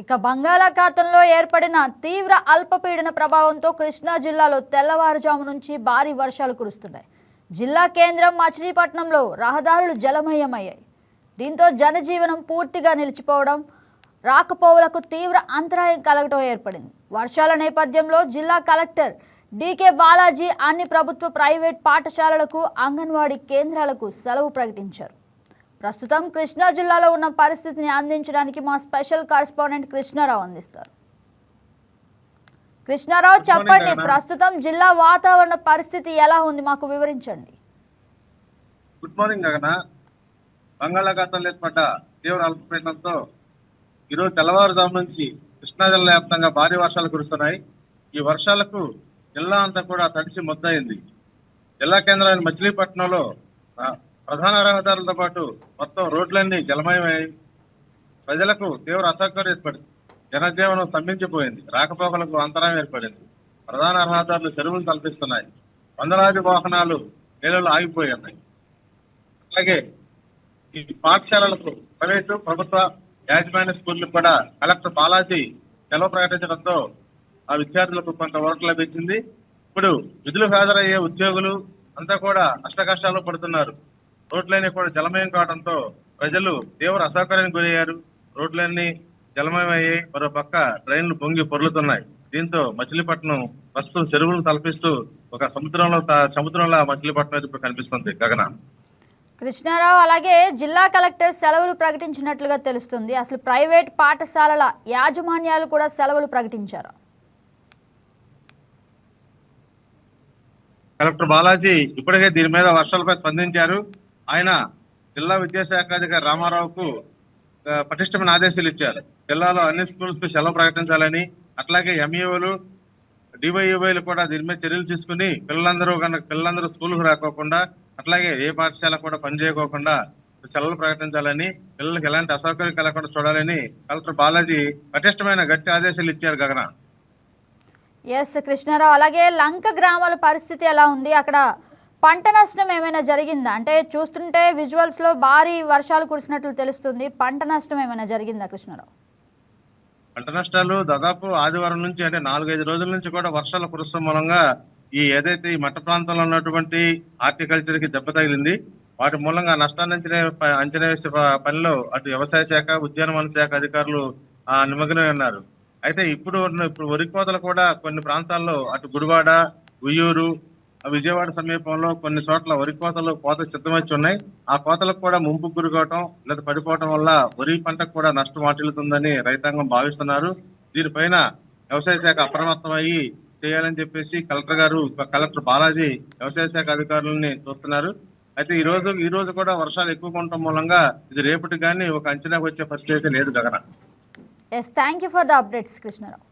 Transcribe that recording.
ఇక బంగాళాఖాతంలో ఏర్పడిన తీవ్ర అల్పపీడన ప్రభావంతో కృష్ణా జిల్లాలో తెల్లవారుజాము నుంచి భారీ వర్షాలు కురుస్తున్నాయి. జిల్లా కేంద్రం మచిలీపట్నంలో రహదారులు జలమయమయ్యాయి. దీంతో జనజీవనం పూర్తిగా నిలిచిపోవడం రాకపోవలకు తీవ్ర అంతరాయం కలగటం ఏర్పడింది. వర్షాల నేపథ్యంలో జిల్లా కలెక్టర్ డీకే బాలాజీ అన్ని ప్రభుత్వ ప్రైవేట్ పాఠశాలలకు అంగన్వాడీ కేంద్రాలకు సెలవు ప్రకటించారు. ప్రస్తుతం కృష్ణా జిల్లాలో ఉన్న పరిస్థితిని అందించడానికి మా స్పెషల్ కరెస్పాండెంట్ కృష్ణారావు అందిస్తారు. కృష్ణారావు చెప్పండి ప్రస్తుతం జిల్లా వాతావరణ పరిస్థితి ఎలా ఉంది మాకు వివరించండి. గుడ్ మార్నింగ్ గగన బంగాళాఖాతంలో ఏర్పడ్డ తీవ్ర అల్పపీడనంతో ఈరోజు తెల్లవారుజాము నుంచి కృష్ణా జిల్లా వ్యాప్తంగా భారీ వర్షాలు కురుస్తున్నాయి. ఈ వర్షాలకు జిల్లా అంతా కూడా తడిసి ముద్దయింది. జిల్లా కేంద్రమైన మచిలీపట్నంలో ప్రధాన రహదారులతో పాటు మొత్తం రోడ్లన్నీ జలమయమై ప్రజలకు తీవ్ర అసౌకర్యం ఏర్పడింది. జనజీవనం స్తంభించిపోయింది. రాకపోకలకు అంతరాయం ఏర్పడింది. ప్రధాన రహదారులు చెరువులు తలపిస్తున్నాయి. వందలాది వాహనాలు నీళ్ళలో ఆగిపోయి ఉన్నాయి అలాగే ఈ పాఠశాలలకు ప్రైవేటు ప్రభుత్వ యాజమాన్య స్కూళ్ళు కూడా కలెక్టర్ బాలాజీ సెలవు ప్రకటించడంతో ఆ విద్యార్థులకు కొంత వర్క్ లభించింది. ఇప్పుడు విధులు హాజరయ్యే ఉద్యోగులు అంతా కూడా అష్ట కష్టాలు పడుతున్నారు. రోడ్లన్నీ కూడా జలమయం కావడంతో ప్రజలు తీవ్ర అసౌకర్యానికి గురయ్యారు. రోడ్లన్నీ జలమయం అయ్యాయి మరో పక్క ట్రైన్లు పొంగి పొర్లుతున్నాయి. దీంతో మచిలీపట్నం ప్రస్తుతం చెరువులను తలపిస్తూ ఒక సముద్రంలో సముద్రంలో మచిలీపట్నం ఇప్పుడు కనిపిస్తుంది గగన. కృష్ణారావు అలాగే జిల్లా కలెక్టర్ సెలవులు ప్రకటించినట్లుగా తెలుస్తుంది. అసలు ప్రైవేట్ పాఠశాలల యాజమాన్యాలు కూడా సెలవులు ప్రకటించారు. కలెక్టర్ బాలాజీ ఇప్పటికే దీని మీద వర్షాలపై స్పందించారు. ఆయన జిల్లా విద్యాశాఖ అధికారి రామారావుకు పటిష్టమైన ఆదేశాలు ఇచ్చారు. జిల్లాలో అన్ని స్కూల్స్కు సెలవు ప్రకటించాలని అట్లాగే ఎంఈఓలు డివైఓలు కూడా దీని మీద చర్యలు తీసుకుని పిల్లలందరూ కనుక పిల్లలందరూ స్కూల్కి రాకోకుండా అట్లాగే ఏ పాఠశాల కూడా పనిచేయకోకుండా సెలవులు ప్రకటించాలని పిల్లలకు ఎలాంటి అసౌకర్యం కలగకుండా చూడాలని కలెక్టర్ బాలాజీ పటిష్టమైన గట్టి ఆదేశాలు ఇచ్చారు గగన ఎస్ కృష్ణారావు. అలాగే లంక గ్రామాల పరిస్థితి ఎలా ఉంది? అక్కడ పంట నష్టం ఏమైనా జరిగిందా? అంటే చూస్తుంటే విజువల్స్లో భారీ వర్షాలు కురిసినట్లు తెలుస్తుంది. పంట నష్టం ఏమైనా జరిగిందా కృష్ణారావు? పంట నష్టాలు దాదాపు ఆదివారం నుంచి అంటే నాలుగైదు రోజుల నుంచి కూడా వర్షాలు కురవడం మూలంగా ఈ ఏదైతే ఈ మట్ట ప్రాంతంలో ఉన్నటువంటి హార్టికల్చర్కి దెబ్బ తగిలింది. వాటి మూలంగా నష్టాన్ని అంచనా ప- అంచనా వేసే ప- పనిలో అటు వ్యవసాయ శాఖ ఉద్యానవన శాఖ అధికారులు నిమగ్నమై ఉన్నారు. అయితే ఇప్పుడు ఇప్పుడు వరి కోతలు కూడా కొన్ని ప్రాంతాల్లో అటు గుడివాడ ఉయ్యూరు విజయవాడ సమీపంలో కొన్ని చోట్ల వరి కోతలు కోత సిద్ధమచ్చి ఉన్నాయి. ఆ కోతలకు కూడా ముంపు గురికోవటం లేదా పడిపోవటం వల్ల వరి పంటకు కూడా నష్టం వాటిల్లుతుందని రైతాంగం భావిస్తున్నారు. దీనిపైన వ్యవసాయ శాఖ అప్రమత్తం అయ్యి చేయాలని చెప్పేసి కలెక్టర్ గారు కలెక్టర్ బాలాజీ వ్యవసాయ శాఖ అధికారులని చూస్తున్నారు. అయితే ఈ రోజు ఈ రోజు కూడా వర్షాలు ఎక్కువ ఉండటం మూలంగా ఇది రేపటికి కానీ ఒక అంచనాకు వచ్చే పరిస్థితి అయితే లేదు Gagana. Yes thank you for the updates Krishnarao